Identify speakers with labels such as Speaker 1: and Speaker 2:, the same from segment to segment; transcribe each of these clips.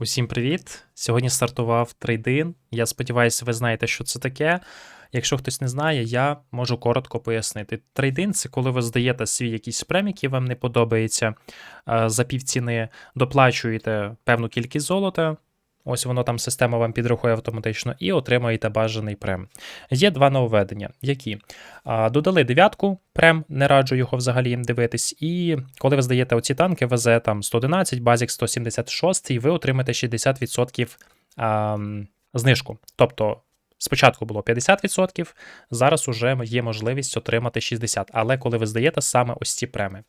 Speaker 1: Усім привіт! Сьогодні стартував трейдин. Я сподіваюся, ви знаєте, що це таке. Якщо хтось не знає, я можу коротко пояснити. Трейдин це коли ви здаєте свій якийсь прем, який вам не подобається, е, за півціни доплачуєте певну кількість золота. Ось воно там система вам підрахує автоматично і отримаєте бажаний прем. Є два нововведення, які додали дев'ятку, прем, не раджу його взагалі дивитись. І коли ви здаєте оці танки, ВЗ там 111, базік 176, і ви отримаєте 60% а, знижку. Тобто спочатку було 50%, зараз уже є можливість отримати 60%. Але коли ви здаєте саме ось ці преми.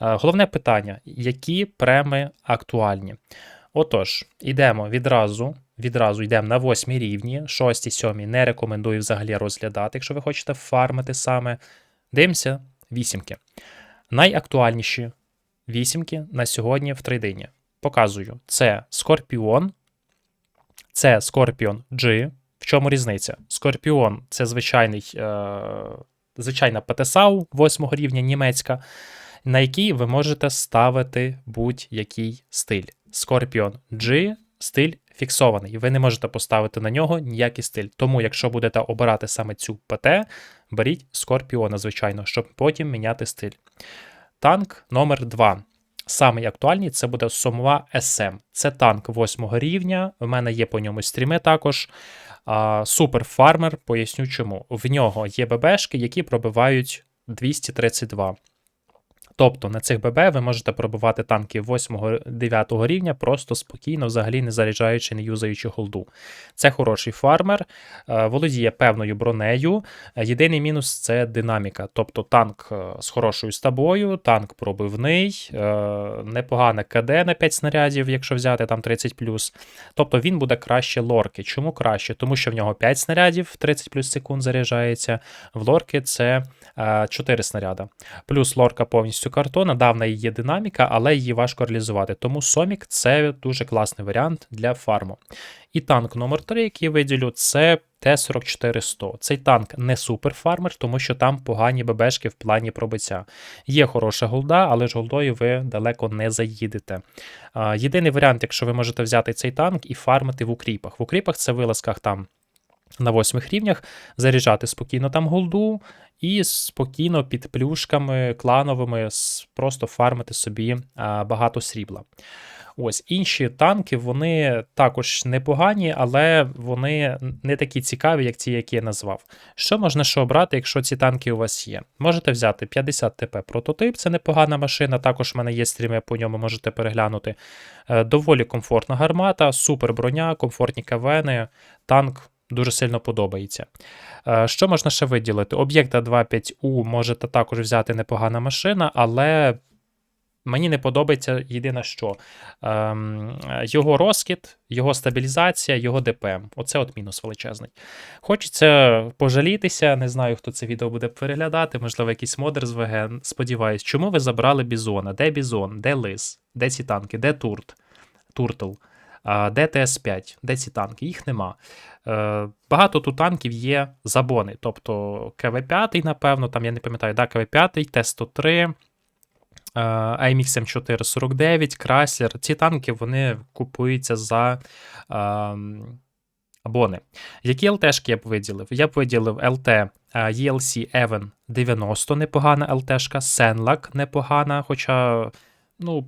Speaker 1: Головне питання: які преми актуальні? Отож, йдемо відразу. Відразу йдемо на восьмій рівні, шості, сьомій не рекомендую взагалі розглядати, якщо ви хочете фармити саме. Дивимося, вісімки. Найактуальніші вісімки на сьогодні в трейдині. Показую: це Скорпіон, це Scorpion G. В чому різниця? Скорпіон це звичайний, е, звичайна ПТСАУ 8 рівня німецька, на якій ви можете ставити будь-який стиль. Scorpion G стиль фіксований. Ви не можете поставити на нього ніякий стиль. Тому, якщо будете обирати саме цю ПТ, беріть Скорпіона, звичайно, щоб потім міняти стиль. Танк номер 2. Самий актуальний це буде Сомва SM. Це танк 8 рівня. В мене є по ньому стріми також. Супер фармер, поясню чому. В нього є ББшки, які пробивають 232. Тобто на цих ББ ви можете пробивати танки 8-9 рівня просто спокійно, взагалі не заряджаючи, не юзаючи голду. Це хороший фармер, е, володіє певною бронею. Е, Єдиний мінус це динаміка. Тобто танк е, з хорошою стабою, танк пробивний, непогане КД на 5 снарядів, якщо взяти там 30 Тобто він буде краще лорки. Чому краще? Тому що в нього 5 снарядів 30 плюс секунд заряджається. В лорки це е, 4 снаряда. Плюс лорка повністю картона, да, в неї є динаміка, але її важко реалізувати. Тому Сомік це дуже класний варіант для фарму. І танк номер 3 який я виділю, це Т-44-100. Цей танк не суперфармер, тому що там погані ББшки в плані пробиття. Є хороша голда, але ж голдою ви далеко не заїдете. Єдиний варіант, якщо ви можете взяти цей танк і фармити в укріпах. В укріпах це вилазках там. На восьмих рівнях заряджати спокійно там голду і спокійно під плюшками клановими просто фармити собі багато срібла. Ось інші танки, вони також непогані, але вони не такі цікаві, як ті, які я назвав. Що можна ще обрати, якщо ці танки у вас є? Можете взяти 50 ТП прототип, це непогана машина. Також в мене є стріми, по ньому можете переглянути. Е, Доволі комфортна гармата, супер броня, комфортні кавени, танк дуже сильно подобається. Е, Що можна ще виділити? Об'єкта 25У можете також взяти непогана машина, але мені не подобається єдине що. Ем, його розкид, його стабілізація, його ДПМ. Оце от мінус величезний. Хочеться пожалітися, не знаю, хто це відео буде переглядати, можливо, якийсь модер з ВГ. Сподіваюсь, чому ви забрали Бізона? Де Бізон? Де Лис? Де ці танки? Де Турт? Туртл? А, Де ТС5? Де ці танки? Їх нема. Е, Багато тут танків є забони. Тобто КВ5, напевно, там я не пам'ятаю, да, КВ5, Т-103, е, AMX M449, Краслер. Ці танки вони купуються за ем, абони. Які ЛТшки я б виділив? Я б виділив ЛТ е, ELC Even 90, непогана ЛТшка, Senlac непогана, хоча, ну.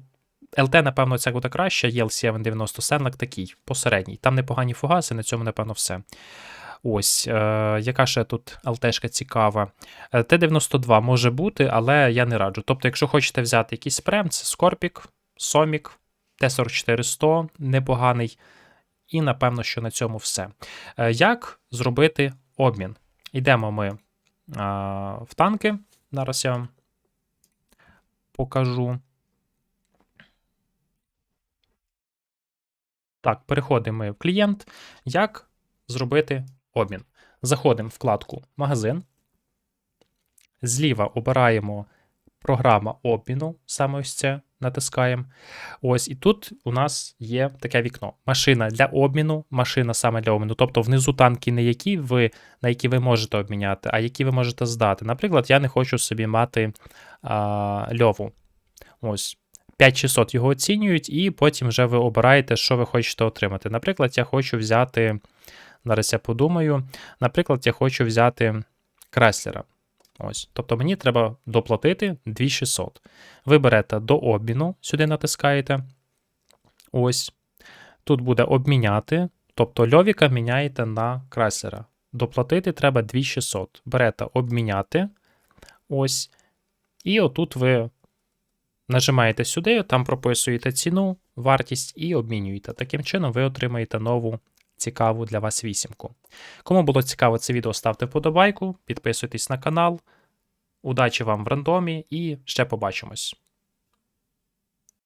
Speaker 1: ЛТ, напевно, це буде ELC Even 90 Senlac такий, посередній. Там непогані фугаси, на цьому, напевно, все. Ось, е, яка ще тут ЛТшка цікава. Е, Т-92 може бути, але я не раджу. Тобто, якщо хочете взяти якийсь прем, це Скорпік, Сомік, Т-44-100, непоганий. І, напевно, що на цьому все. Е, Як зробити обмін? Йдемо ми а, в танки. Зараз я вам покажу. Так, переходимо в клієнт. Як зробити обмін? Заходимо в вкладку Магазин. Зліва обираємо програма обміну, саме ось це натискаємо. Ось, і тут у нас є таке вікно. Машина для обміну, машина саме для обміну. Тобто внизу танки не які ви, на які ви можете обміняти, а які ви можете здати. Наприклад, я не хочу собі мати а, льову. Ось. 5600 його оцінюють, і потім вже ви обираєте, що ви хочете отримати. Наприклад, я хочу взяти, зараз я подумаю, наприклад, я хочу взяти Креслера. Ось. Тобто мені треба доплатити 2600. Ви берете до обміну, сюди натискаєте. Ось. Тут буде обміняти. Тобто льовіка міняєте на Креслера. Доплатити треба 2600. Берете обміняти. Ось. І отут ви нажимаєте сюди, там прописуєте ціну, вартість і обмінюєте. Таким чином ви отримаєте нову цікаву для вас вісімку. Кому було цікаво це відео, ставте вподобайку, підписуйтесь на канал. Удачі вам в рандомі і ще побачимось.